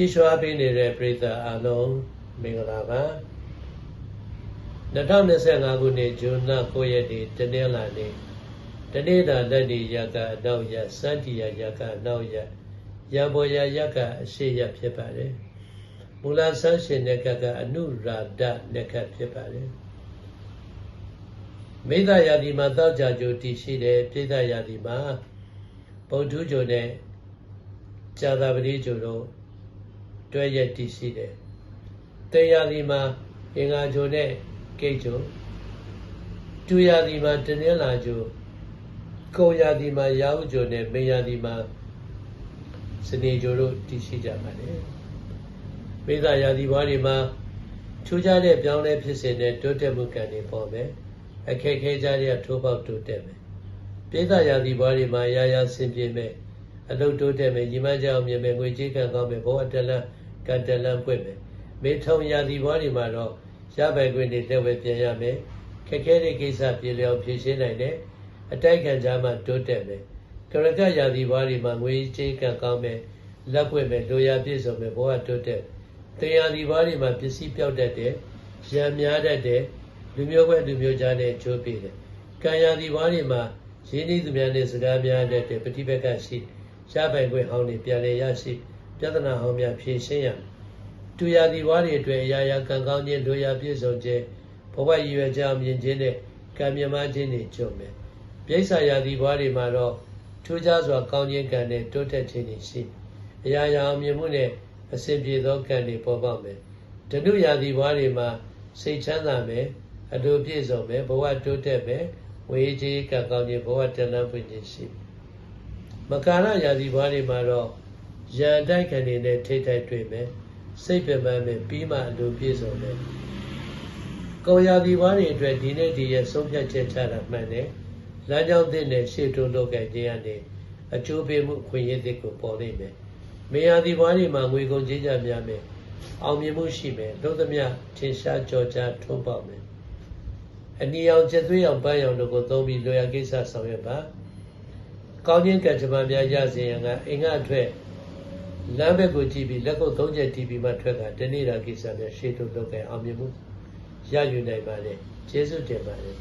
ကြည့်ရှုအားပေးနေတဲ့ပရိသတ်အားလုံးမင်္ဂလာပါ2025ခုနှစ်ဇွန်လ9ရက်နေ့တနင်္လာနေ့တနေ့တာလက်ဒီရကအနောက်ရစန္တိယရကအနောက်ရရံပေါ်ရရကအရှိရဖြစ်ပါတယ်မူလဆန်းရှင်တဲ့ကကအနုရာဒနဲ့ကဖြစ်ပါတယ်မိဒ္ဒယာတိမှာတောက်ကြကြိုတည်ရှိတယ်ပြိဒ္ဒယာတိမှာဗုဒ္ဓဂျိုနဲ့ဇာတာပတိဂျိုတို့ တွဲရက်တည်ရှိတယ်တေယာတိမှာအင်္ဂါဂျိုနဲ့ကိတ်ဂျိုတူယာတိမှာတနင်္လာဂျိုကိုယာတိမှာရာဟုဂျိုနဲ့မေယာတိမှာစနေဂျိုတို့တည်ရှိကြပါတယ်မိဒ္ဒယာတိဘွားတွေမှာထူးခြားတဲ့ပြောင်းလဲဖြစ်စဉ်နဲ့တိုးတက်မှုကံတွေပေါ်မယ်အခက်ခဲကြတဲ့ထိုးပေါက်တိုးတက်မယ်ပိဿယာတိဘွားတွေမှာရာရာဆင်ပြေမယ်အလုတ်တိုးတက်မယ်ညီမကြောင်မြင်မယ်ငွေကြေးကံကောင်းမယ်ဘောအတလန် ကံတလန်ပွင့်မယ်မေထုံယာတိဘွားတွေမှာတော့ရပိုင်ခွင့်တွေလက်ဝဲပြန်ရမယ်ခက်ခဲတဲ့ကိစ္စပြေလျော်ဖြေရှင်းနိုင်တယ်အတိုက်ခံကြမှာတိုးတက်မယ်ကရကယာတိဘွားတွေမှာငွေကြေးကံကောင်းမယ်လက်ပွင့်မယ်လိုရာပြည့်စုံမယ်ဘောကတိုးတက်တရားဒီဘွားတွေမှာပစ္စည်းပြောက်တတ်တယ်ရံများတတ်တယ်လူမျိုးပဲလူမျိုးကြားနဲ့ချိုးပြတယ်ကံယာဒီဘွားတွေမှာရင်းနှီးသူများနဲ့စကားများတတ်တယ်ပฏิပက္ခရှိရပိုင်ခွင့်ဟောင်းတွေပြန်လည်ရရှိ ပြဿနာဟောင်းများဖြေရှင်းရမယ်တူယာဒီဘွားတွေအတွက်အရာရာကံကောင်းခြင်းလူရာပြည့်စုံခြင်းဘဝရည်ရွယ်ကြောင်းမြင်ခြင်းနဲ့ကံမြမခြင်းတွေကြုံမယ်ပြိဿယာဒီဘွားတွေမှာတော့ထူးခြားစွာကောင်းခြင်းကံနဲ့တိုးတက်ခြင်းတွေရှိအရာရာအောင်မြင်မှုနဲ့အစဉ်ပြေသောကံတွေပေါ်ပေါက်မယ်ဓနုယာဒီဘွားတွေမှာစိတ်ချမ်းသာမယ်အလိုပြည့်စုံမယ်ဘဝတိုးတက်မယ်ဝေကြီးကံကောင်းခြင်းဘဝတဏှပွင့်ခြင်းရှိမကာရယာဒီဘွားတွေမှာတော့ ရန်တိုက်ခံနေနဲ့ထိတ်ထိုက်တွေ့မယ်စိတ်ပြမမယ်ပြီးမှအလိုပြည့်စုံမယ်ကောယာဒီဘွားတွေအတွက်ဒီနေ့ဒီရဲ့ဆုံးဖြတ်ချက်ချတာမှန်တယ်လမ်းကြောင်းသစ်နဲ့ရှေ့တိုးလုပ်ခဲ့ခြင်းကနေအကျိုးပေးမှုခွင့်ရသစ်ကိုပေါ်နေမယ်မေယာဒီဘွားတွေမှာငွေကုန်ကြေးကြများမယ်အောင်မြင်မှုရှိမယ်လို့သမျှထင်ရှားကြော်ကြားထွန်းပေါက်မယ်အနီအောင်ကျက်သွေးအောင်ပန်းအောင်တို့ကိုသုံးပြီးလောရကိစ္စဆောင်ရွက်ပါကောင်းခြင်းကံကြမ္မာများရစေရန်ကအင်္ဂအထွက် လမ်းဘက်ကိုကြည့်ပြီးလက်ကုပ်သုံးချက်တီးပြီးမှထွက်ကတနေ့တာကိစ္စများရှေ့ထုတ်လုပ်ခဲ့အောင်မြင်မှုရယူနိုင်ပါလေကျေးဇူးတင်ပါတယ်